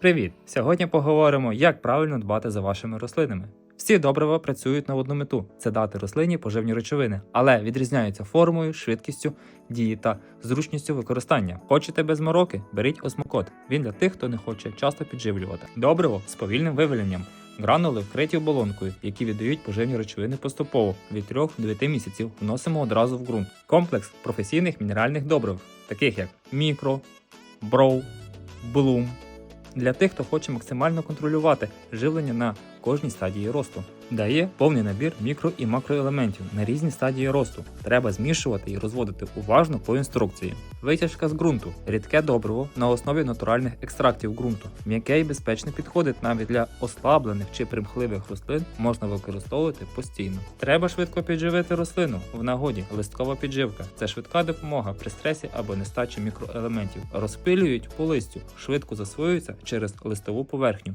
Привіт! Сьогодні поговоримо, як правильно дбати за вашими рослинами. Всі добрива працюють на одну мету це дати рослині поживні речовини, але відрізняються формою, швидкістю дії та зручністю використання. Хочете без мороки? Беріть осмокот. Він для тих, хто не хоче часто підживлювати. Добриво з повільним виведенням. Гранули вкриті оболонкою, які віддають поживні речовини поступово від 3 до 9 місяців. Вносимо одразу в ґрунт. Комплекс професійних мінеральних добрив, таких як мікро, броу, блум, для тих, хто хоче максимально контролювати живлення на кожній стадії росту. Дає повний набір мікро і макроелементів на різні стадії росту. Треба змішувати і розводити уважно по інструкції. Витяжка з ґрунту рідке добриво на основі натуральних екстрактів ґрунту. М'яке і безпечне підходить навіть для ослаблених чи примхливих рослин можна використовувати постійно. Треба швидко підживити рослину. В нагоді листкова підживка це швидка допомога при стресі або нестачі мікроелементів. Розпилюють по листю, швидко засвоюються через листову поверхню.